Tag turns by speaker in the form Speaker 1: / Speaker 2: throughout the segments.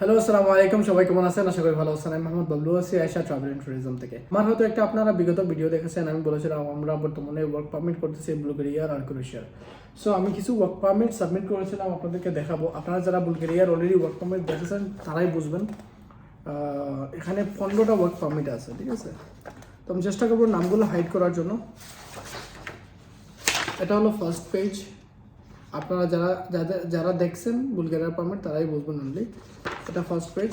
Speaker 1: Hello আসসালামু আলাইকুম সবাই কেমন আছেন? আশা করি ভালো আছেন। আমি মোহাম্মদ বাবলু আছি আয়সা ট্রাভেল এন্ড ট্যুরিজম থেকে। আমার হয়তো একটা আপনারা বিগত ভিডিও দেখেছেন। আমি বলেছিলাম, আমরা বর্তমানে ওয়ার্ক পারমিট করতেছি বুলগেরিয়ার আর ক্রোয়েশিয়ার সো আমি কিছু ওয়ার্ক পারমিট সাবমিট করেছিলাম, আপনাদেরকে দেখাবো। আপনারা যারা বুলগেরিয়ার অলরেডি ওয়ার্ক পারমিট দেখেছেন, তারাই বুঝবেন। এখানে পনেরোটা ওয়ার্ক পারমিট আছে, ঠিক আছে? তো আমি চেষ্টা করব নামগুলো হাইড করার জন্য। এটা হলো ফার্স্ট পেজ আপনারা যারা, যাদের, যারা দেখছেন বুলগেরিয়ার পারমিট তারাই বুঝবেন অনলি এটা ফার্স্ট পেজ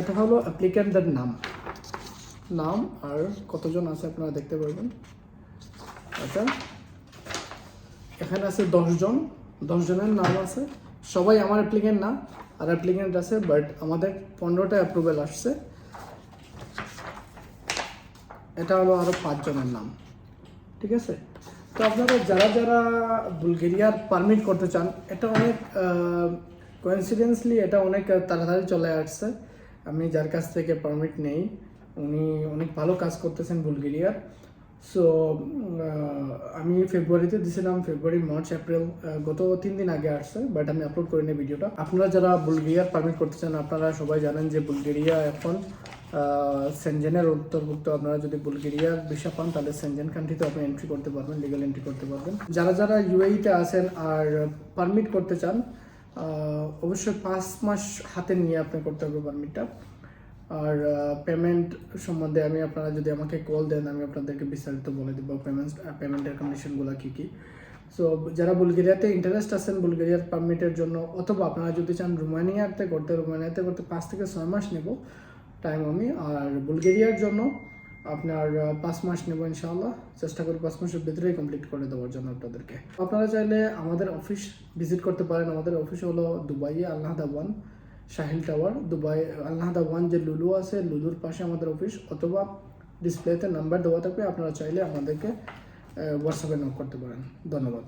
Speaker 1: এটা হলো অ্যাপ্লিক্যান্টের নাম। নাম আর কতজন আছে আপনারা দেখতে পারবেন। আচ্ছা। এখানে আছে দশজন। দশজনের নাম আছে। সবাই আমার অ্যাপ্লিক্যান্ট না, আর অ্যাপ্লিক্যান্ট আছে বাট আমাদের পনেরোটা অ্যাপ্রুভেল আসছে। এটা হলো আরও পাঁচজনের নাম। ঠিক আছে? তো আপনারা যারা যারা বুলগেরিয়ার পারমিট করতে চান, এটা অনেক কোইন্সিডেন্সলি এটা অনেক তাড়াতাড়ি চলে আসছে। আমি যার কাছ থেকে পারমিট নেই, উনি অনেক ভালো কাজ করতেছেন বুলগেরিয়ার। সো আমি ফেব্রুয়ারিতে দিয়েছিলাম ফেব্রুয়ারি মার্চ এপ্রিল গত তিন দিন আগে আসছে বাট আমি আপলোড করিনি ভিডিওটা। আপনারা যারা বুলগেরিয়ার পারমিট করতে চান, আপনারা সবাই জানেন যে বুলগেরিয়া এখন সেনজেনের অন্তর্ভুক্ত। আপনারা যদি বুলগেরিয়ার ভিসা পান, তাহলে সেনজেন কান্ট্রিতে আপনি এন্ট্রি করতে পারবেন লিগাল এন্ট্রি করতে পারবেন। যারা যারা ইউএইতে আছেন আর পারমিট করতে চান অবশ্যই পাঁচ মাস হাতে নিয়ে আপনি করতে হবে পারমিটটা আর পেমেন্ট সম্বন্ধে আমি আপনারা যদি আমাকে কল দেন, আমি আপনাদেরকে বিস্তারিত বলে দেবো পেমেন্ট পেমেন্টের কন্ডিশনগুলো কী কী। সো যারা বুলগেরিয়াতে ইন্টারেস্ট আছেন, বুলগেরিয়ার পারমিটের জন্য, অথবা আপনারা যদি চান রোমানিয়াতে করতে রোমানিয়াতে করতে পাঁচ থেকে ছয় মাস নেব টাইম আমি। আর বুলগেরিয়ার জন্য আপনার পাঁচ মাস নেব ইনশাআল্লাহ। চেষ্টা করি পাঁচ মাসের ভিতরেই কমপ্লিট করে দেওয়ার জন্য আপনাদেরকে। আপনারা চাইলে আমাদের অফিস ভিজিট করতে পারেন। আমাদের অফিস হলো দুবাইয়ে আল্লাহ দাওয়ান শাহিল টাওয়ার। দুবাই আল্লাহ দাওয়ান যে লুলু আছে, লুলুর পাশে আমাদের অফিস অথবা ডিসপ্লেতে নাম্বার দেওয়া থাকবে। আপনারা চাইলে আমাদেরকে হোয়াটসঅ্যাপে নক করতে পারেন। ধন্যবাদ।